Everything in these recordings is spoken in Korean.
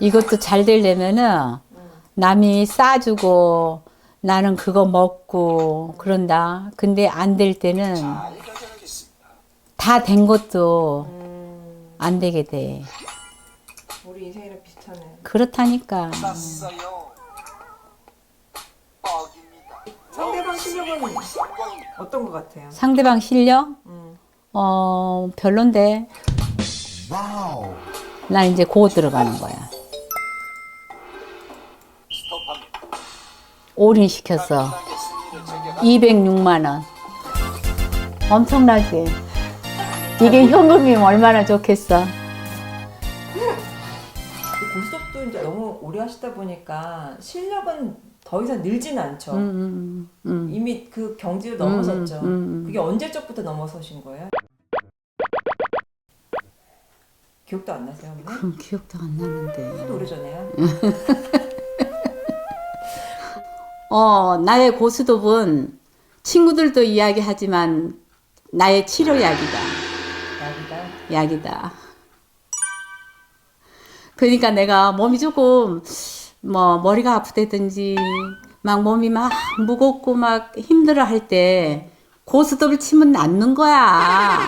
이것도 잘 되려면은 남이 싸주고 나는 그거 먹고 그런다. 근데 안 될 때는 다 된 것도 안 되게 돼. 우리 인생이랑 비슷하네. 그렇다니까. 상대방 실력은 어떤 것 같아요? 상대방 실력? 음. 어, 별론데. 나 이제 고 들어가는 거야. 올인 시켰어. 하겠습니다. 제가 206만 원. 엄청나지? 이게 현금이면 얼마나 좋겠어. 고스톱도 이제 너무 오래 하시다 보니까 실력은 더 이상 늘진 않죠. 음, 음, 음. 이미 그 경지를 넘어섰죠. 음, 음, 음. 그게 언제적부터 넘어서신 거예요? 기억도 안 나세요, 어머니? 그럼 기억도 안 나는데. 하도 오래전에요. 어, 나의 고스톱은 친구들도 이야기하지만 나의 치료 약이다. 약이다. 약이다. 그러니까 내가 몸이 조금 뭐 머리가 아프다든지 막 몸이 막 무겁고 막 힘들어 할 때 고스톱을 치면 낫는 거야.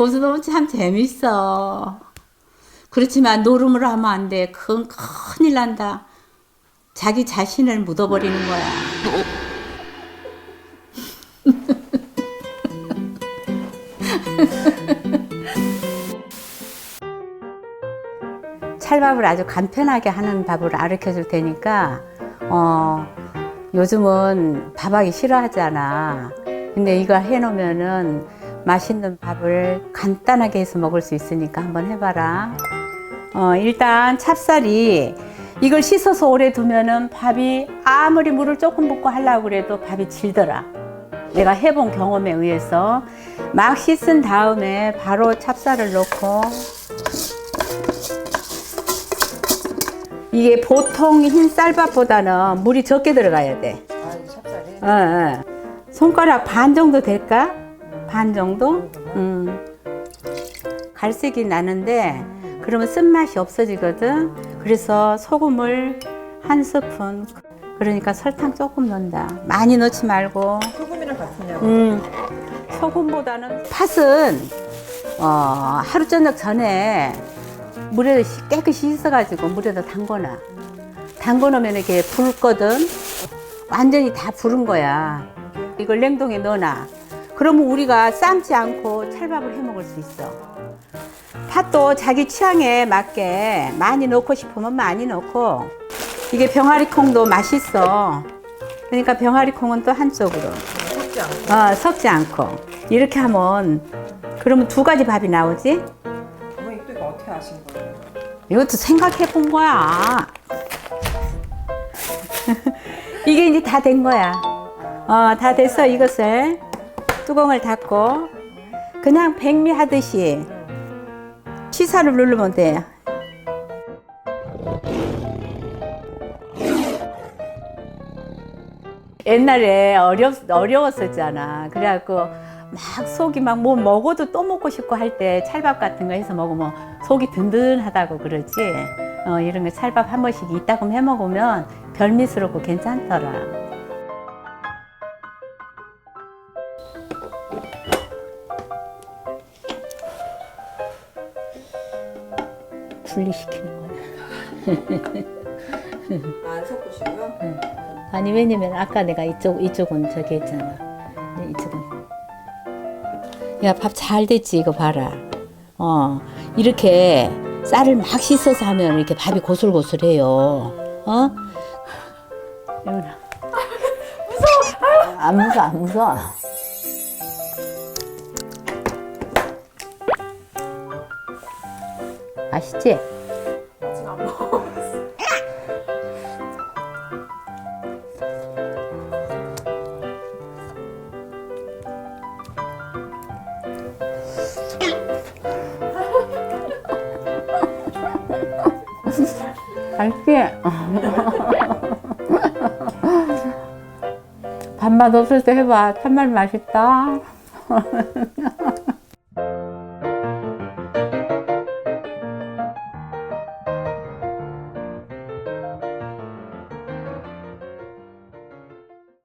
고스톱은 참 재밌어. 그렇지만 노름을 하면 안 돼. 그건 큰일 난다. 자기 자신을 묻어버리는 거야. 찰밥을 아주 간편하게 하는 밥을 가르쳐 줄 테니까, 어, 요즘은 밥하기 싫어하잖아. 근데 이거 해놓으면은 맛있는 밥을 간단하게 해서 먹을 수 있으니까 한번 해봐라. 어, 일단 찹쌀이 이걸 씻어서 오래 두면은 밥이 아무리 물을 조금 붓고 하려고 그래도 밥이 질더라. 내가 해본 경험에 의해서 막 씻은 다음에 바로 찹쌀을 넣고 이게 보통 흰 쌀밥보다는 물이 적게 들어가야 돼. 아, 이 찹쌀이. 어, 어. 손가락 반 정도 될까? 반 정도? 음. 갈색이 나는데 그러면 쓴맛이 없어지거든. 그래서 소금을 한 스푼. 그러니까 설탕 조금 넣는다. 많이 넣지 말고. 소금이랑 같으냐고. 음. 소금보다는 팥은 어, 하루 저녁 전에 물에 씻- 깨끗이 씻어가지고 물에다 담궈놔. 담궈놓으면 이렇게 붉거든. 완전히 다 부른 거야. 이걸 냉동에 넣어놔. 그러면 우리가 삶지 않고 찰밥을 해 먹을 수 있어. 팥도 자기 취향에 맞게 많이 넣고 싶으면 많이 넣고 이게 병아리 콩도 맛있어. 그러니까 병아리 콩은 또 한쪽으로 섞지 않고. 어, 섞지 않고 이렇게 하면 그러면 두 가지 밥이 나오지? 어머니 또 이거 어떻게 아신 거예요? 이것도 생각해 본 거야. 이게 이제 다 된 거야. 어, 다 됐어. 이것을 뚜껑을 닫고 그냥 백미 하듯이 취사를 누르면 돼. 옛날에 어렵, 어려웠었잖아. 그래갖고 막 속이 막 뭐 먹어도 또 먹고 싶고 할 때 찰밥 같은 거 해서 먹으면 속이 든든하다고 그러지. 어, 이런 거 찰밥 한 번씩 이따금 해 먹으면 별미스럽고 괜찮더라. 분리시키는 거야. 안 섞으시고요. 아니 왜냐면 아까 내가 이쪽 이쪽은 저기 했잖아. 근데 이쪽은 야 밥 잘 됐지 이거 봐라. 어 이렇게 쌀을 막 씻어서 하면 이렇게 밥이 고슬고슬해요. 어? 여기나. 무서워. 안 무서워 안 무서워. 맛있지? 아직 안 먹어봤어. 맛있지? 밥맛 없을 때 해봐. 참말 맛있다.